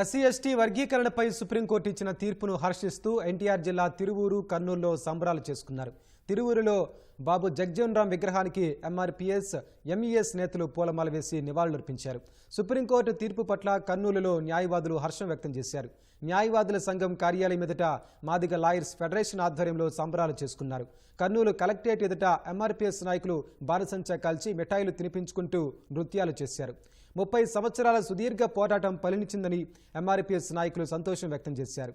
SC ST వర్గీకరణపై supreme court ఇచ్చిన తీర్పును హర్షిస్తూ ఎన్టీఆర్ జిల్లా తిరువూరు కర్నూలులో సంబరాలు చేసుకున్నారు. తిరువూరులో బాబు జగ్జీవన్ రామ్ విగ్రహానికి ఎంఆర్పీఎస్ ఎంఈఎస్ నేతలు పూలమాల వేసి నివాళులర్పించారు. సుప్రీంకోర్టు తీర్పు పట్ల కర్నూలులో న్యాయవాదులు హర్షం వ్యక్తం చేశారు. న్యాయవాదుల సంఘం కార్యాలయం ఎదుట మాదిగ లాయర్స్ ఫెడరేషన్ ఆధ్వర్యంలో సంబరాలు చేసుకున్నారు. కర్నూలు కలెక్టరేట్ ఎదుట ఎంఆర్పీఎస్ నాయకులు బాణసంచా కాల్చి మిఠాయిలు తినిపించుకుంటూ నృత్యాలు చేశారు. ముప్పై సంవత్సరాల సుదీర్ఘ పోరాటం ఫలించిందని ఎంఆర్పీఎస్ నాయకులు సంతోషం వ్యక్తం చేశారు.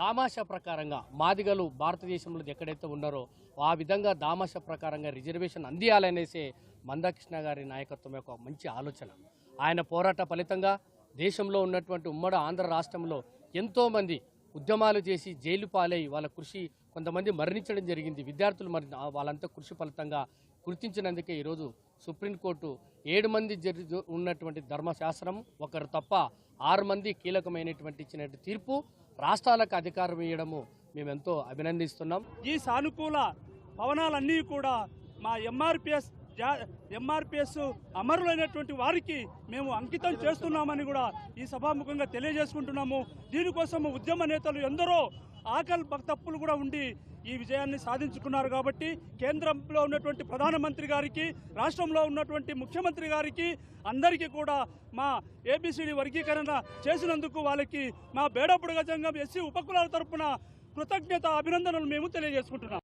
దామాషా ప్రకారంగా మాదిగలు భారతదేశంలో ఎక్కడైతే ఉన్నారో ఆ విధంగా దామాషా ప్రకారంగా రిజర్వేషన్ అందియాలనేసే మందాకృష్ణ గారి నాయకత్వం యొక్క మంచి ఆలోచన. ఆయన పోరాట ఫలితంగా దేశంలో ఉన్నటువంటి ఉమ్మడి ఆంధ్ర రాష్ట్రంలో ఎంతోమంది ఉద్యమాలు చేసి జైలు పాలై వాళ్ళ కృషి కొంతమంది మరణించడం జరిగింది. విద్యార్థులు మరి వాళ్ళంతా కృషి ఫలితంగా గుర్తించినందుకే ఈరోజు సుప్రీంకోర్టు ఏడు మంది జరి ఉన్నటువంటి ధర్మశాస్త్రం ఒకరు తప్ప ఆరు మంది కీలకమైనటువంటి ఇచ్చినటువంటి తీర్పు. రాష్ట్రాలకు అధికారం ఇవ్వడము మేమెంతో అభినందిస్తున్నాం. ఈ సానుకూల భవనాలన్నీ కూడా మా ఎంఆర్పిఎస్ ఎంఆర్పిఎస్ అమరులైనటువంటి వారికి మేము అంకితం చేస్తున్నామని కూడా ఈ సభాముఖంగా తెలియజేసుకుంటున్నాము. దీనికోసం ఉద్యమ నేతలు ఎందరో ఆకలి తప్పులు కూడా ఉండి ఈ విజయాన్ని సాధించుకున్నారు కాబట్టి కేంద్రంలో ఉన్నటువంటి ప్రధానమంత్రి గారికి రాష్ట్రంలో ఉన్నటువంటి ముఖ్యమంత్రి గారికి అందరికీ కూడా మా ఏబిసిడి వర్గీకరణ చేసినందుకు వాళ్ళకి మా బేడపుడు గజంగం ఎస్సీ ఉపకులాల తరపున కృతజ్ఞత అభినందనలు మేము తెలియజేసుకుంటున్నాం.